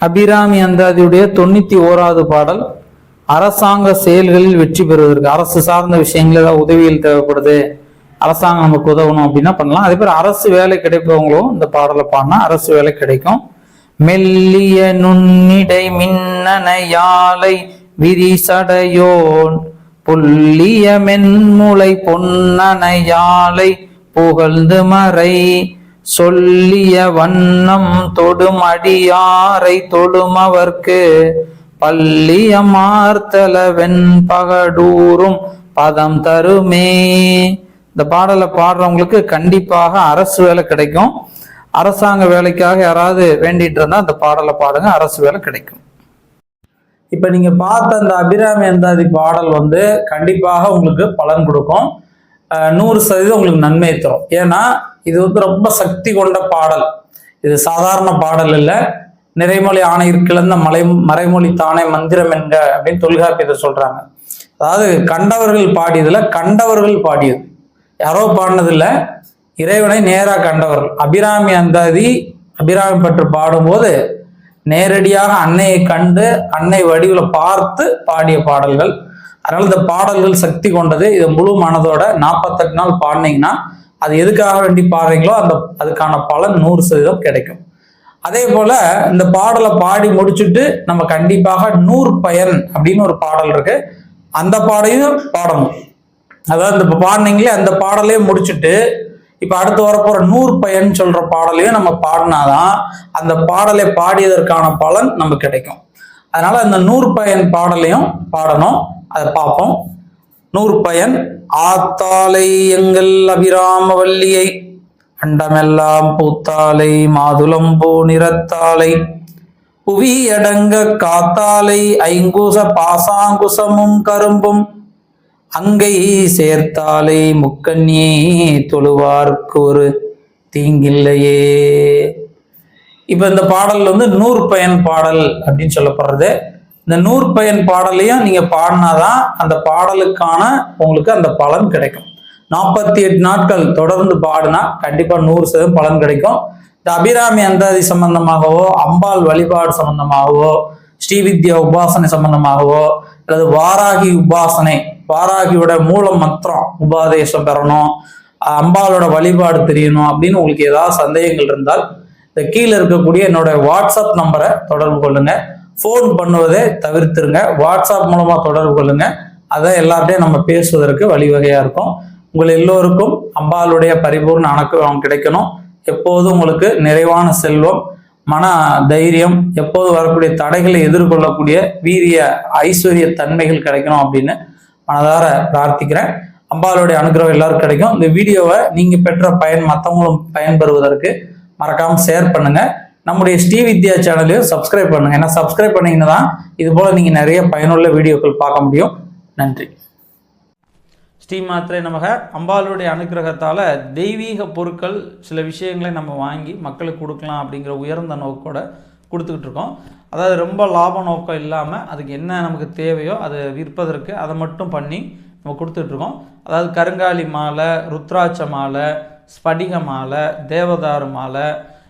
அபிராமி அந்தாதியுடைய தொண்ணூத்தி ஓராவது பாடல் அரசாங்க செயல்களில் வெற்றி பெறுவதற்கு அரசு சார்ந்த விஷயங்கள் ஏதாவது உதவியில் தேவைப்படுது அரசாங்கம் நமக்கு உதவணும் அப்படின்னா பண்ணலாம். அதே மாதிரி அரசு வேலை கிடைப்பவங்களும் இந்த பாடலை பாடினா அரசு வேலை கிடைக்கும். மெல்லிய நுண்ணிடை மின்னன யாழை விரிசடையோன் புல்லிய மென்முளை பொன்னன யாழை புகழ்ந்து மறை சொல்லிய வண்ணம் தொடும் அடியாரை தொடுமவர்க்கு பல்லிய மார்த்தல வெண்பகடூரும் பதம் தருமே. இந்த பாடலை பாடுறவங்களுக்கு கண்டிப்பாக அரசு வேலை கிடைக்கும். அரசாங்க வேலைக்காக யாராவது வேண்டிட்டு இருந்தா அந்த பாடலை பாடுங்க அரசு வேலை கிடைக்கும். இப்ப நீங்க பார்த்த அந்த அபிராமி அந்தாதி பாடல் வந்து கண்டிப்பாக உங்களுக்கு பலன் கொடுக்கும். நூறு சதவீதம் உங்களுக்கு நன்மை தரும். ஏன்னா இது வந்து ரொம்ப சக்தி கொண்ட பாடல். இது சாதாரண பாடல் இல்லை. நிறைமொழி ஆணையிற் கிளந்த மலை மறைமொழி தானே மந்திரம் என்க அப்படின்னு தொல்காப்பியத்தை சொல்றாங்க. அதாவது கண்டவர்கள் பாடியதுல கண்டவர்கள் பாடியது. யாரோ பாடினதில்ல. இறைவனை நேராக கண்டவர்கள். அபிராமி அந்தாதி அபிராமி பற்று பாடும்போது நேரடியாக அன்னையை கண்டு அன்னை வடிவில் பார்த்து பாடிய பாடல்கள். அதனால இந்த பாடல்கள் சக்தி கொண்டது இது முழு மனதோட நாற்பத்தெட்டு நாள் பாடினீங்கன்னா அது எதுக்காக வேண்டி பாடுறீங்களோ அந்த அதுக்கான பலன் நூறு சதவீதம் கிடைக்கும். அதே போல இந்த பாடலை பாடி முடிச்சுட்டு நம்ம கண்டிப்பாக நூறு பயன் அப்படின்னு ஒரு பாடல் இருக்கு. அந்த பாடையும் பாடணும். அதாவது இந்த பாடினீங்களே அந்த பாடலையும் முடிச்சுட்டு இப்ப அடுத்து வரப்போற நூறு பயன் சொல்ற பாடலையும் நம்ம பாடினாதான் அந்த பாடலை பாடியதற்கான பலன் நமக்கு கிடைக்கும். அதனால அந்த நூறு பயன் பாடலையும் பாடணும். அதை பார்ப்போம். நூறு பயன் ஆத்தாலை எங்கள் அபிராம வல்லியை அண்டமெல்லாம் பூத்தாலை மாதுளம்பூ நிறத்தாலை புவி அடங்க காத்தாலை ஐங்குச பாசாங்குசமும் கரும்பும் அங்கை சேர்த்தாலை முக்கண்ணியே தொழுவார்க்கு ஒரு தீங்கில்லையே. இப்ப இந்த பாடல் வந்து நூறு பயன் பாடல் அப்படின்னு சொல்லப்படுறது. இந்த நூற்பயன் பாடலையும் நீங்க பாடினாதான் அந்த பாடலுக்கான உங்களுக்கு அந்த பலன் கிடைக்கும். நாற்பத்தி எட்டு நாட்கள் தொடர்ந்து பாடினா கண்டிப்பா நூறு சதவீதம் பலன் கிடைக்கும். இந்த அபிராமி அந்தாதி சம்பந்தமாகவோ அம்பாள் வழிபாடு சம்பந்தமாகவோ ஸ்ரீவித்யா உபாசனை சம்பந்தமாகவோ அல்லது வாராகி உபாசனை வாராகியோட மூல மந்திரம் உபாதேசம் பெறணும் அம்பாளோட வழிபாடு தெரியணும் அப்படின்னு உங்களுக்கு ஏதாவது சந்தேகங்கள் இருந்தால் இந்த கீழே இருக்கக்கூடிய என்னோட வாட்ஸ்அப் நம்பரை தொடர்பு கொள்ளுங்கள் ஃபோன் பண்ணுவதை தவிர்த்துருங்க. வாட்ஸ்அப் மூலமாக தொடர்பு கொள்ளுங்க. அதை எல்லார்ட்டையும் நம்ம பேசுவதற்கு வழிவகையாக இருக்கும். உங்கள் எல்லோருக்கும் அம்பாளுடைய பரிபூர்ண அணக்கம் கிடைக்கணும். எப்போதும் உங்களுக்கு நிறைவான செல்வம் மன தைரியம் எப்போது வரக்கூடிய தடைகளை எதிர்கொள்ளக்கூடிய வீரிய ஐஸ்வர்ய தன்மைகள் கிடைக்கணும் அப்படின்னு மனதார பிரார்த்திக்கிறேன். அம்பாளுடைய அனுகிரகம் எல்லாருக்கும் கிடைக்கும். இந்த வீடியோவை நீங்கள் பெற்ற பயன் மற்றவங்களும் பயன்பெறுவதற்கு மறக்காமல் ஷேர் பண்ணுங்கள் நம்முடைய ஸ்ரீ வித்யா சேனலையும் சப்ஸ்கிரைப் பண்ணுங்க. ஏன்னா சப்ஸ்கிரைப் பண்ணீங்கன்னா தான் இது போல நீங்க நிறைய பயனுள்ள வீடியோக்கள் பார்க்க முடியும். நன்றி. ஸ்ரீ மாத்திரை நமக. அம்பாளுடைய அனுக்கிரகத்தால் தெய்வீக பொருட்கள் சில விஷயங்களை நம்ம வாங்கி மக்களுக்கு கொடுக்கலாம் அப்படிங்கிற உயர்ந்த நோக்கோட கொடுத்துக்கிட்டு இருக்கோம். அதாவது ரொம்ப லாப நோக்கம் இல்லாமல் அதுக்கு என்ன நமக்கு தேவையோ அதை விற்பதற்கு அதை மட்டும் பண்ணி நம்ம கொடுத்துட்ருக்கோம் அதாவது கருங்காலி மாலை ருத்ராட்ச மாலை ஸ்படிக மாலை தேவதாரு மாலை